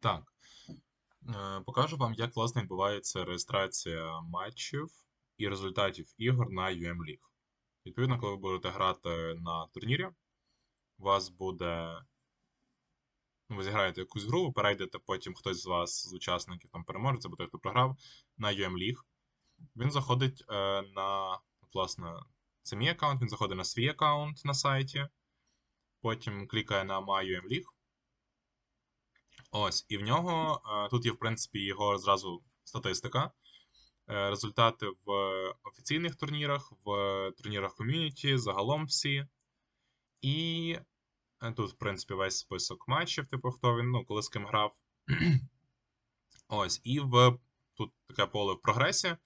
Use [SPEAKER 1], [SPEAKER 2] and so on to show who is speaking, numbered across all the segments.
[SPEAKER 1] Так. Е, Покажу вам, як власне відбувається реєстрація матчів і результатів ігор на UM League. Відповідно, коли ви будете грати на турнірі, у вас буде. Ну, ви зіграєте якусь гру, ви перейдете потім хтось з вас, з учасників, там переможе, це буде хто програв на UM League. Він заходить е, на, власне, це мій аккаунт, він заходить на свій аккаунт на сайті, потім клікає на My UM League. Ось, і в нього е, тут є, в принципі, його зразу статистика. Е, Результати в офіційних турнірах, в турнірах ком'юніті, загалом всі. І е, тут, в принципі, весь список матчів, типу, хто він, ну, коли з ким грав. Ось, і в тут таке поле в прогресі.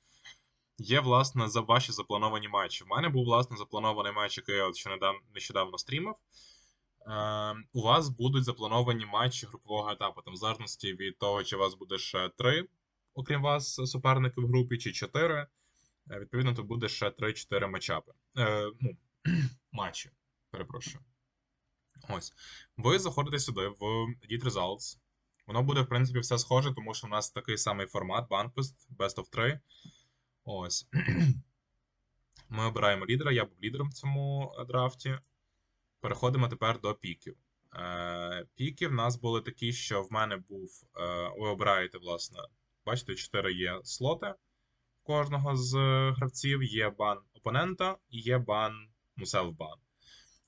[SPEAKER 1] Є, власне, за ваші заплановані матчі. В мене був, власне, запланований матч, який я от ще нещодавно стрімив. Е, у вас будуть заплановані матчі групового етапу, там, в залежності від того, чи у вас буде ще три, окрім вас, суперники в групі, чи чотири. Е, Відповідно, то буде ще 3-4 матчапи. Е, ну, матчі, перепрошую. Ось. Ви заходите сюди в Edit Results. Воно буде, в принципі, все схоже, тому що у нас такий самий формат Banquest, Best of 3. Ось. Ми обираємо лідера, я був лідером в цьому е, драфті. Переходимо тепер до піків. Е, Піки в нас були такі, що в мене був. е, Ви обираєте, власне, бачите, 4 є слоти кожного з е, гравців. Є бан опонента і є бан, ну, селф-бан.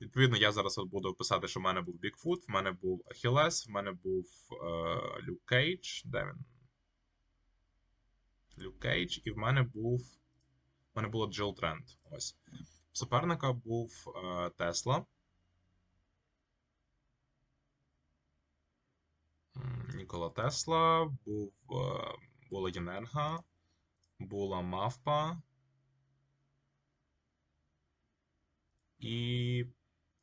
[SPEAKER 1] Відповідно, я зараз от буду писати, що в мене був Бігфут, в мене був Ахілес, в мене був е, Люк Кейдж. Де він? Люк Кейдж, і в мене був. В мене було Джил Тренд. Ось. Суперника був е, Тесла. Нікола Тесла, був, е, була Єненга, була Мавпа і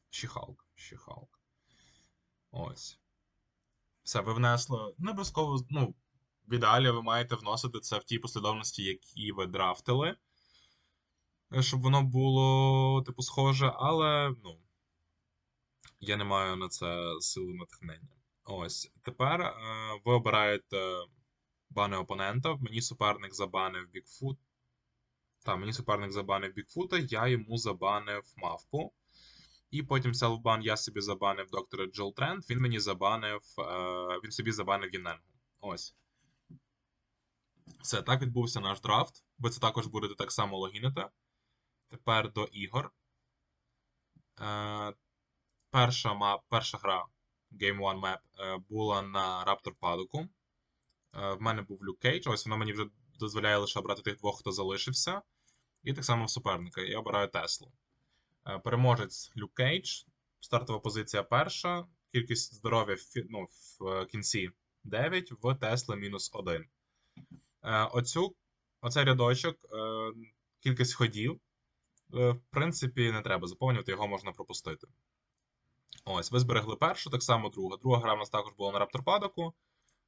[SPEAKER 1] Шіхалк. Шіхалк. Ось. Все, ви внесли. Не обов'язково, ну, в ідеалі ви маєте вносити це в тій послідовності, які ви драфтили, е, щоб воно було, типу, схоже, але, ну, я не маю на це сили натхнення. Ось. Тепер е, ви обираєте бани опонента. Мені суперник забанив Бігфут. Так, мені суперник забанив Бігфута, я йому забанив мавпу. І потім селфбан я собі забанив доктора Джол Тренд, він мені забанив. Е, він собі забанив Єненгу. Ось. Все, так відбувся наш драфт. Ви це також будете так само логінити. Тепер до ігор. Е, перша, перша гра Game One Map е, була на Raptor Paddock. Е, в мене був Люк Кейдж. Ось воно мені вже дозволяє лише обрати тих двох, хто залишився. І так само в суперника. Я обираю Теслу. Е, Переможець Люк Кейдж. Стартова позиція перша. Кількість здоров'я ну, в кінці 9, в Тесли мінус 1. Е, Оцю, оцей рядочок, кількість ходів. В принципі, не треба заповнювати, його можна пропустити. Ось, ви зберегли першу, так само друга. Друга гра в нас також була на Раптор Падоку.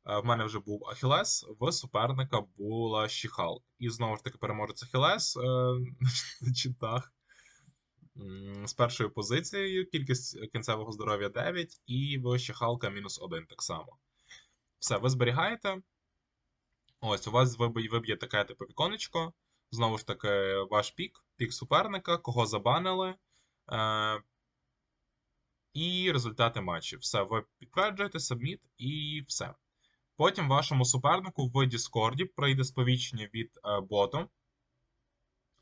[SPEAKER 1] Е, В мене вже був Ахілес, в суперника була Шіхалк. І знову ж таки переможець Ахілес е, на читах. З першою позицією, кількість кінцевого здоров'я 9, і в Шіхалка мінус 1 так само. Все, ви зберігаєте. Ось, у вас виб'є, виб'є таке типу віконечко. Знову ж таки, ваш пік, пік суперника, кого забанили. І результати матчів. Все, ви підтверджуєте, submit і все. Потім вашому супернику в Discord прийде сповіщення від е, боту,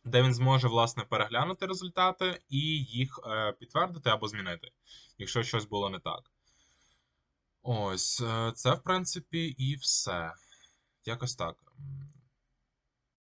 [SPEAKER 1] де він зможе, власне, переглянути результати і їх е, підтвердити або змінити, якщо щось було не так. Ось, е, це, в принципі, і все. Якось так.